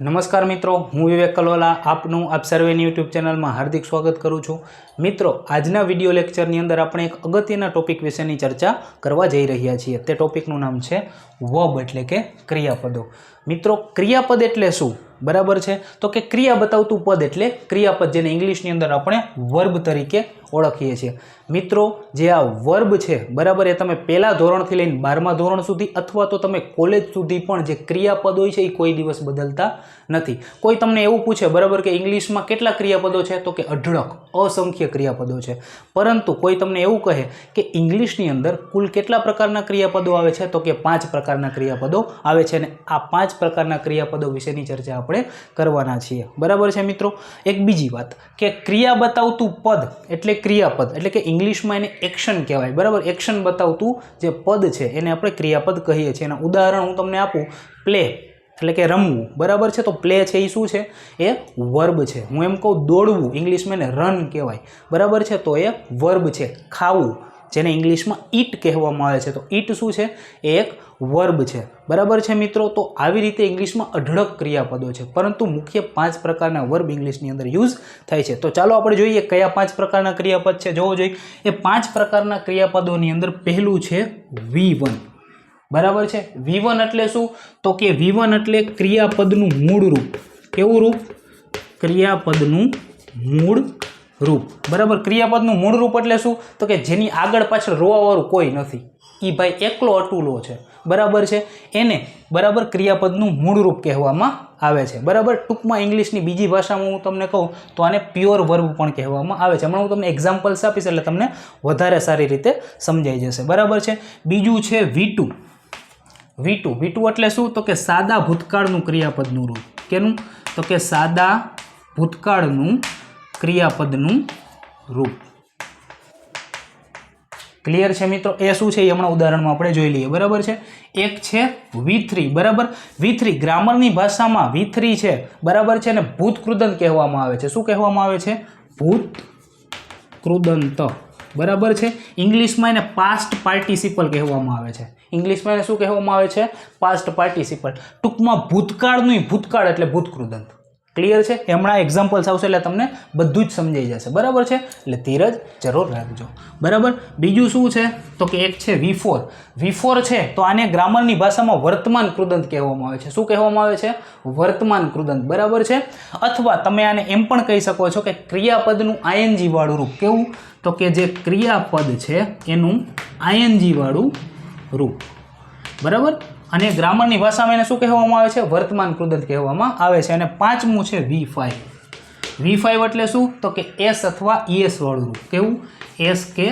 નમસ્કાર મિત્રો, હું વિવેક કલોલા આપનું આપ સર્વેની યુટ્યુબ ચેનલમાં હાર્દિક સ્વાગત કરું છું. મિત્રો, આજના વીડિયો લેક્ચરની અંદર આપણે એક અગત્યના ટોપિક વિશેની ચર્ચા કરવા જઈ રહ્યા છીએ. તે ટોપિકનું નામ છે વર્બ એટલે કે ક્રિયાપદો. મિત્રો, ક્રિયાપદ એટલે શું? બરાબર છે? તો કે ક્રિયા બતાવતું પદ એટલે ક્રિયાપદ, જેને ઇંગ્લિશની અંદર આપણે વર્બ તરીકે ઓળખીએ છીએ. મિત્રો, જે આ વર્બ છે, બરાબર, એ તમે પહેલા ધોરણથી લઈને બારમા ધોરણ સુધી અથવા તો તમે કોલેજ સુધી પણ જે ક્રિયાપદ હોય છે, એ કોઈ દિવસ બદલતા નથી. કોઈ તમને એવું પૂછે, બરાબર, કે ઇંગ્લિશમાં કેટલા ક્રિયાપદો છે, તો કે અઢળક, અસંખ્ય ક્રિયાપદો છે. પરંતુ કોઈ તમને એવું કહે કે ઇંગ્લિશની અંદર કુલ કેટલા પ્રકારના ક્રિયાપદો આવે છે, તો કે પાંચ પ્રકારના ક્રિયાપદો આવે છે. અને આ પાંચ પ્રકારના ક્રિયાપદો વિશેની ચર્ચા આપણે કરવાના છીએ. બરાબર છે મિત્રો? એક બીજી વાત, કે ક્રિયા બતાવતું પદ એટલે ક્રિયાપદ, એટલે કે ઇંગ્લિશમાં એને એક્શન કહેવાય. બરાબર? એક્શન બતાવતું જે પદ છે, એને આપણે ક્રિયાપદ કહીએ છીએ. એના ઉદાહરણ હું તમને આપું. પ્લે, એટલે કે રમવું. બરાબર છે? તો પ્લે છે એ શું છે? એ વર્બ છે. હું એમ કહું દોડવું. ઇંગ્લિશમાં એને રન કહેવાય. બરાબર છે? તો એ વર્બ છે. ખાવું. જેને ઇંગ્લિશમાં ઈટ કહેવામાં આવે છે. તો ઈટ શું છે? એ એક વર્બ છે. બરાબર છે મિત્રો? તો આવી રીતે ઇંગ્લિશમાં અઢળક ક્રિયાપદો છે. પરંતુ મુખ્ય પાંચ પ્રકારના વર્બ ઇંગ્લિશની અંદર યુઝ થાય છે. તો ચાલો આપણે જોઈએ કયા પાંચ પ્રકારના ક્રિયાપદ છે. જોવો જોઈએ. એ પાંચ પ્રકારના ક્રિયાપદોની અંદર પહેલું છે વી વન. બરાબર છે? વી વન એટલે શું? તો કે વી વન એટલે ક્રિયાપદનું મૂળ રૂપ. કેવું રૂપ? ક્રિયાપદનું મૂળ રૂપ. બરાબર? ક્રિયાપદનું મૂળ રૂપ એટલે શું? તો કે જેની આગળ પાછળ રોવાવાળું કોઈ નથી. એ ભાઈ એકલો અટુલો છે. બરાબર છે? એને બરાબર ક્રિયાપદનું મૂળરૂપ કહેવામાં આવે છે. બરાબર? ટૂંકમાં ઇંગ્લિશની બીજી ભાષામાં હું તમને કહું, તો આને પ્યોર વર્બ પણ કહેવામાં આવે છે. હમણાં હું તમને એક્ઝામ્પલ્સ આપીશ એટલે તમને વધારે સારી રીતે સમજાઈ જશે. બરાબર છે? બીજું છે વીટુ વીટુ વી ટુ એટલે શું? તો કે સાદા ભૂતકાળનું ક્રિયાપદનું રૂપ. કેનું? તો કે સાદા ભૂતકાળનું ક્રિયાપદનું રૂપ. ક્લિયર છે મિત્રો? એ શું છે? એ હમણાં ઉદાહરણમાં આપણે જોઈ લઈએ. બરાબર છે? એક છે વી બરાબર? વી ગ્રામરની ભાષામાં વી છે. બરાબર છે? ને ભૂતકૃદંત કહેવામાં આવે છે. શું કહેવામાં આવે છે? ભૂત કૃદંત બરાબર છે? ઇંગ્લિશમાં એને પાસ્ટ પાર્ટિસિપલ કહેવામાં આવે છે. ઇંગ્લિશમાં એને શું કહેવામાં આવે છે? પાસ્ટ પાર્ટિસિપલ ટૂંકમાં ભૂતકાળનું ભૂતકાળ એટલે ભૂતકૃદંત ક્લિયર છે? હમણાં એક્ઝામ્પલ્સ આવશે એટલે તમને બધું જ સમજાઈ જશે. બરાબર છે? એટલે ધીરજ જરૂર રાખજો. બરાબર? બીજું શું છે? તો કે એક છે વી ફોર વી ફોર છે તો આને ગ્રામરની ભાષામાં વર્તમાન કૃદંત કહેવામાં આવે છે. શું કહેવામાં આવે છે? વર્તમાન કૃદંત. બરાબર છે? અથવા તમે આને એમ પણ કહી શકો છો કે ક્રિયાપદનું આયનજીવાળું રૂપ. કેવું? તો કે જે ક્રિયાપદ છે એનું આયનજીવાળું રૂપ. બરાબર? અને ગ્રામરની ભાષામાં એને શું કહેવામાં આવે છે? વર્તમાન કૃદંત કહેવામાં આવે છે. અને પાંચમું છે વી ફાઈવ. વી ફાઈવ એટલે શું? તો કે એસ અથવા ઈએસ વાળું રૂપ. કેવું? એસ કે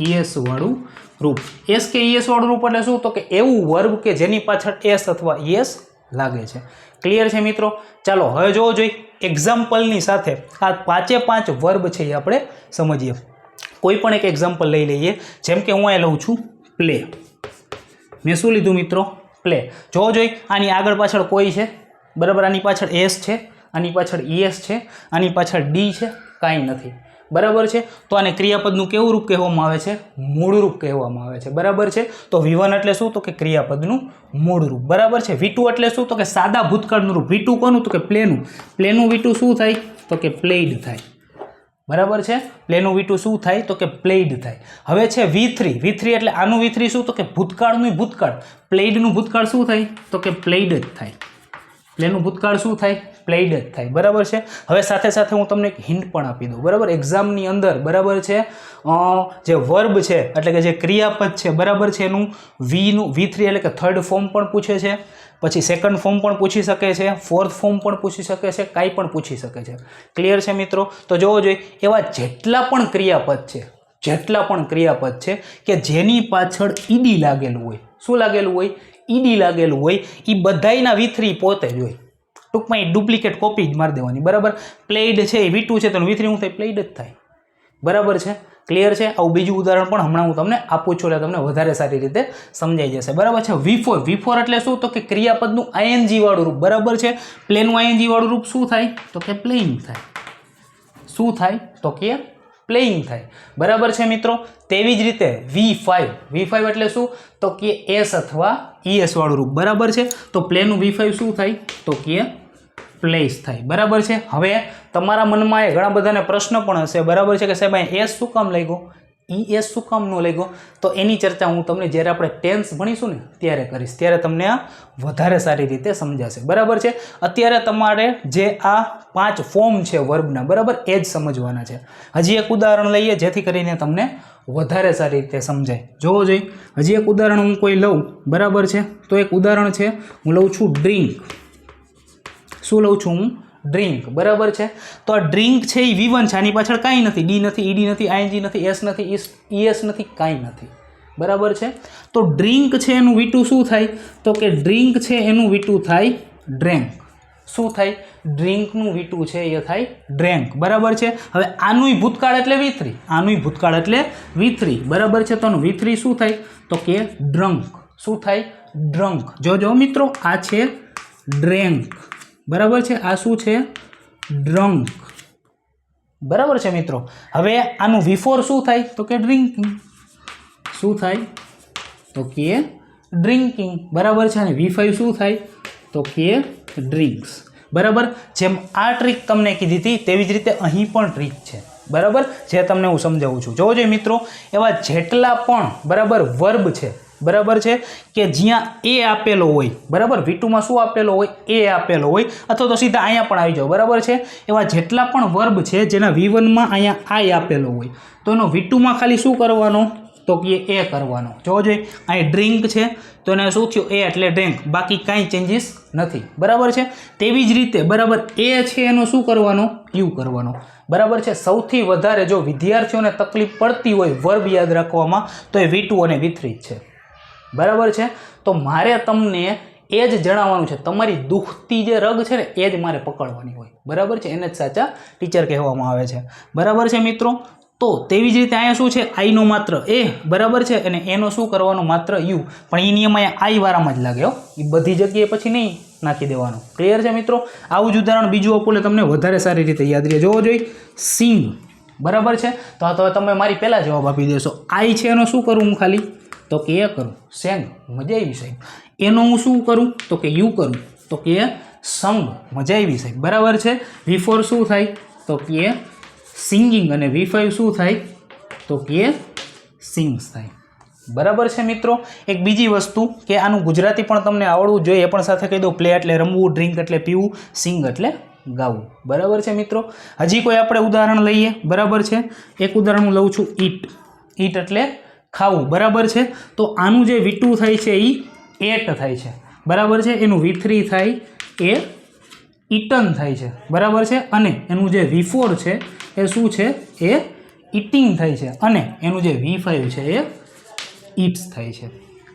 ઈએસ વાળું રૂપ. એસ કે ઈએસ વાળું રૂપ એટલે શું? તો કે એવું વર્ગ કે જેની પાછળ એસ અથવા ઈએસ લાગે છે. ક્લિયર છે મિત્રો? ચાલો, હવે જોવો જોઈએ એક્ઝામ્પલની સાથે આ પાંચે પાંચ વર્બ છે એ આપણે સમજીએ. કોઈ પણ એક એક્ઝામ્પલ લઈ લઈએ. જેમ કે હું અહીં લઉં છું પ્લે મેં શું લીધું મિત્રો? પ્લે જોવો જોઈ, આની આગળ પાછળ કોઈ છે? બરાબર? આની પાછળ એસ છે, આની પાછળ ઈએસ છે, આની પાછળ ડી છે, કાંઈ નથી. બરાબર છે? તો આને ક્રિયાપદનું કેવું રૂપ કહેવામાં આવે છે? મૂળ રૂપ કહેવામાં આવે છે. બરાબર છે? તો વિવન એટલે શું? તો કે ક્રિયાપદનું મૂળ રૂપ. બરાબર છે? વીટુ એટલે શું? તો કે સાદા ભૂતકાળનું રૂપ. વી કોનું? તો કે પ્લેનું પ્લેનું વીટું શું થાય? તો કે પ્લેઇડ થાય. બરાબર છે? પ્લેનું વી શું થાય? તો કે પ્લેઇડ થાય. હવે છે વી થ્રી વી થ્રી એટલે આનું વી થ્રી શું? તો કે ભૂતકાળનું ભૂતકાળ. પ્લેઇડનું ભૂતકાળ શું થાય? તો કે પ્લેઇડ જ થાય. પ્લેનું ભૂતકાળ શું થાય? પ્લેઇડ જ થાય, બરાબર છે? હવે સાથે સાથે હું તમને એક હિન્ટ પણ આપી દઉં, બરાબર? એક્ઝામની અંદર, બરાબર છે? જે વર્બ છે, એટલે કે જે ક્રિયાપદ છે, બરાબર છે? એનું વીનું વી થ્રી એટલે કે થર્ડ ફોર્મ પણ પૂછે છે, પછી સેકન્ડ ફોર્મ પણ પૂછી શકે છે ફોર્થ ફોર્મ પણ પૂછી શકે છે, કાંઈ પણ પૂછી શકે છે. ક્લિયર છે મિત્રો? તો જોવો જોઈએ, એવા જેટલા પણ ક્રિયાપદ છે, જેટલા પણ ક્રિયાપદ છે, કે જેની પાછળ ઈડી લાગેલું હોય. શું લાગેલું હોય? ઈડી લાગેલું હોય. એ બધાયના વી થ્રી પોતે જ હોય. ટૂંકમાં એ ડુપ્લિકેટ કોપી જ મારી દેવાની, બરાબર? પ્લેઇડ છે એ વી છે તો વી થ્રી હું થાય પ્લેઇડ જ થાય. બરાબર છે? ક્લિયર છે? આવું બીજું ઉદાહરણ પણ હમણાં હું તમને આપું છું, એટલે તમને વધારે સારી રીતે સમજાઈ જશે. બરાબર છે? વી ફોર વી ફોર એટલે શું? તો કે ક્રિયાપદનું આઈએનજીવાળું રૂપ, બરાબર છે? પ્લેનું આઈએનજીવાળું રૂપ શું થાય? તો કે પ્લેઇંગ થાય. શું થાય? તો કે પ્લેઇંગ થાય. બરાબર છે મિત્રો? તેવી જ રીતે વી ફાઇવ વી ફાઇવ એટલે શું? તો કે એસ અથવા ઈએસ વાળું રૂપ, બરાબર છે? તો પ્લેનું વી ફાઇવ શું થાય? તો કે પ્લેસ થાય. બરાબર છે? હવે તમારા મનમાં એ ઘણા બધાને પ્રશ્ન પણ હશે. બરાબર છે કે સાહેબ, અહીં એસ શું કામ લાગ્યો? ઈ એસ શું કામ ન લાગ્યો? તો એની ચર્ચા હું તમને જ્યારે આપણે ટેન્સ ભણીશું ને, ત્યારે કરીશ. ત્યારે તમને આ વધારે સારી રીતે સમજાશે. બરાબર છે? અત્યારે તમારે જે આ પાંચ ફોર્મ છે વર્બના બરાબર, એ જ સમજવાના છે. હજી એક ઉદાહરણ લઈએ, જેથી કરીને તમને વધારે સારી રીતે સમજાય. જોવો જોઈએ. હજી એક ઉદાહરણ હું કોઈ લઉં. બરાબર છે? તો એક ઉદાહરણ છે, હું લઉં છું ડ્રિંક શું લઉં છું હું? ડ્રિંક બરાબર છે? તો આ ડ્રિંક છે એ વી છે. આની પાછળ કાંઈ નથી. ડી નથી ઈડી નથી આઈએનજી નથી એસ નથી ઈએસ નથી, કાંઈ નથી. બરાબર છે? તો ડ્રિંક છે એનું વીટું શું થાય? તો કે ડ્રિંક છે એનું વીટું થાય ડ્રેન્ક શું થાય? ડ્રિંકનું વીટું છે એ થાય ડ્રેન્ક બરાબર છે? હવે આનુંય ભૂતકાળ એટલે વિથરી આનુંય ભૂતકાળ એટલે વીથ્રી બરાબર છે? તો આનું વી શું થાય? તો કે ડ્રંક શું થાય? ડ્રંક જો જો મિત્રો, આ છે ડ્રેન્ક બરાબર છે? આ શું છે? ડ્રંક. બરાબર છે મિત્રો? હવે આનું વિફોર શું થાય? તો કે ડ્રિંકિંગ. શું થાય? તો કે ડ્રિંકિંગ. બરાબર છે? અને વી શું થાય? તો કે ડ્રિંક્સ. બરાબર? જેમ આ ટ્રીક તમને કીધી હતી, તેવી જ રીતે અહીં પણ ટ્રીક છે. બરાબર? જે તમને હું સમજાવું છું. જોવો જોઈએ મિત્રો, એવા જેટલા પણ બરાબર વર્બ છે બરાબર છે? કે જ્યાં એ આપેલો હોય, બરાબર? વીટુમાં શું આપેલો હોય? એ આપેલો હોય. અથવા તો સીધા અહીંયા પણ આવી જાઓ, બરાબર છે? એવા જેટલા પણ વર્બ છે જેના વી વનમાં અહીંયા આઈ આપેલો હોય. તો એનો વીટુમાં ખાલી શું કરવાનો? તો કે એ કરવાનો. જોવો જોઈએ અહીં ડ્રિંક છે. તો એને શું થયું? એ એટલે ડ્રિંક બાકી કાંઈ ચેન્જીસ નથી. બરાબર છે? તેવી જ રીતે, બરાબર, એ છે એનો શું કરવાનો? યુ કરવાનો. બરાબર છે? સૌથી વધારે જો વિદ્યાર્થીઓને તકલીફ પડતી હોય વર્બ યાદ રાખવામાં, તો એ વી અને વી છે. બરાબર છે? તો મારે તમને એ જ જણાવવાનું છે. તમારી દુખતી જે રગ છે ને, એ જ મારે પકડવાની હોય. બરાબર છે? એને જ સાચા ટીચર કહેવામાં આવે છે. બરાબર છે મિત્રો? તો તેવી જ રીતે અહીંયા શું છે? આઈનો માત્ર એ, બરાબર છે? અને એનો શું કરવાનો? માત્ર યુ પણ એ નિયમ અહીંયા આઈ વારામાં જ હો. એ બધી જગ્યાએ પછી નહીં નાખી દેવાનું. ક્લિયર છે મિત્રો? આવું જ ઉદાહરણ બીજું આપું એટલે તમને વધારે સારી રીતે યાદ રહે જોવો જોઈએ સિંગ બરાબર છે? તો હવે તમે મારી પહેલાં જવાબ આપી દેશો. આઈ છે એનો શું કરું હું ખાલી? તો કે એ કરું. સેંગ, મજા આવી સાહેબ. એનો હું શું કરું? તો કે યુ કરું. તો કે સંગ, મજા આવી સાહેબ. બરાબર છે? વી ફોર શું થાય? તો કે સિંગિંગ અને વી ફાઈવ શું થાય? તો કે સિંગ્સ થાય. બરાબર છે મિત્રો? એક બીજી વસ્તુ કે આનું ગુજરાતી પણ તમને આવડવું જોઈએ. પણ સાથે કહી દઉં. પ્લે એટલે રમવું ડ્રિંક એટલે પીવું સિંગ એટલે ગાવું. બરાબર છે મિત્રો? હજી કોઈ આપણે ઉદાહરણ લઈએ? બરાબર છે? એક ઉદાહરણ હું લઉં છું. ઈટ ઈટ એટલે ખાવું, બરાબર છે? તો આનું જે વી થાય છે એ એટ થાય છે. બરાબર છે? એનું વી થાય, એ ઇટન થાય છે. બરાબર છે? અને એનું જે વી ફોર છે, એ શું છે? એ ઇટિંગ થાય છે. અને એનું જે વી ફાઈવ છે, એ ઇટ્સ થાય છે.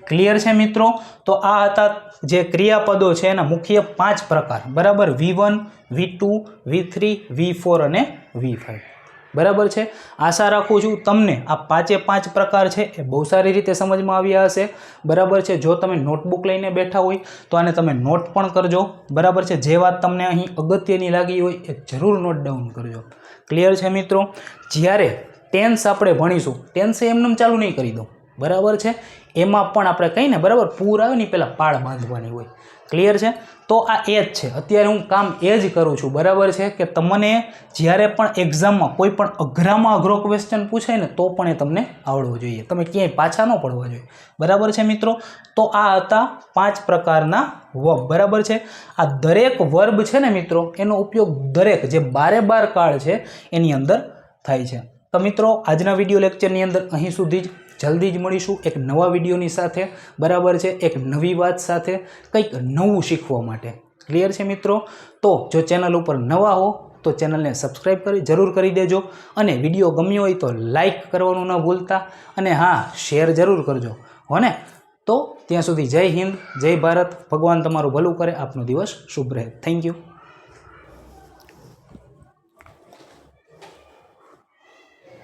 ક્લિયર છે મિત્રો? તો આ હતા જે ક્રિયાપદો છે, એના મુખ્ય પાંચ પ્રકાર. બરાબર? V one, V two, V three, V four અને વી ફાઈવ. બરાબર છે? આશા રાખું છું તમને આ પાંચે પાંચ પ્રકાર છે એ બહુ સારી રીતે સમજમાં આવ્યા હશે. બરાબર છે? જો તમે નોટબુક લઈને બેઠા હોય તો આને તમે નોટ પણ કરજો. બરાબર છે? જે વાત તમને અહીં અગત્યની લાગી હોય એ જરૂર નોટ ડાઉન કરજો. ક્લિયર છે મિત્રો? જ્યારે ટેન્સ આપણે ભણીશું, ટેન્સ એમને ચાલુ નહીં કરી દો બરાબર છે? એમાં પણ આપણે કહીને બરાબર? પૂર આવે ને પહેલાં પાળ બાંધવાની હોય. ક્લિયર છે? તો આ એ જ છે. અત્યારે હું કામ એ જ કરું છું. બરાબર છે કે તમને જ્યારે પણ એક્ઝામમાં કોઈ પણ અઘરામાં અઘરો ક્વેશ્ચન પૂછાય ને, તો પણ એ તમને આવડવો જોઈએ. તમે ક્યાંય પાછા ન પડવા જોઈએ. બરાબર છે મિત્રો? તો આ હતા પાંચ પ્રકારના વર્બ. બરાબર છે? આ દરેક વર્બ છે ને મિત્રો, એનો ઉપયોગ દરેક જે બારે બાર કાળ છે, એની અંદર થાય છે. તો મિત્રો, આજના વીડિયો લેક્ચરની અંદર અહીં સુધી જ જલ્દી જ મળીશું એક નવા વિડીયોની સાથે. બરાબર છે, એક નવી વાત સાથે, કંઈક નવું શીખવા માટે. ક્લિયર છે મિત્રો? તો જો ચેનલ ઉપર નવા હો, તો ચેનલને સબસ્ક્રાઈબ કરી, જરૂર કરી દેજો અને વીડિયો ગમ્યો હોય તો લાઈક કરવાનું ન ભૂલતા અને હા, શેર જરૂર કરજો. હો ને? તો ત્યાં સુધી જય હિન્દ, જય ભારત. ભગવાન તમારું ભલું કરે, આપનો દિવસ શુભ રહે. Thank you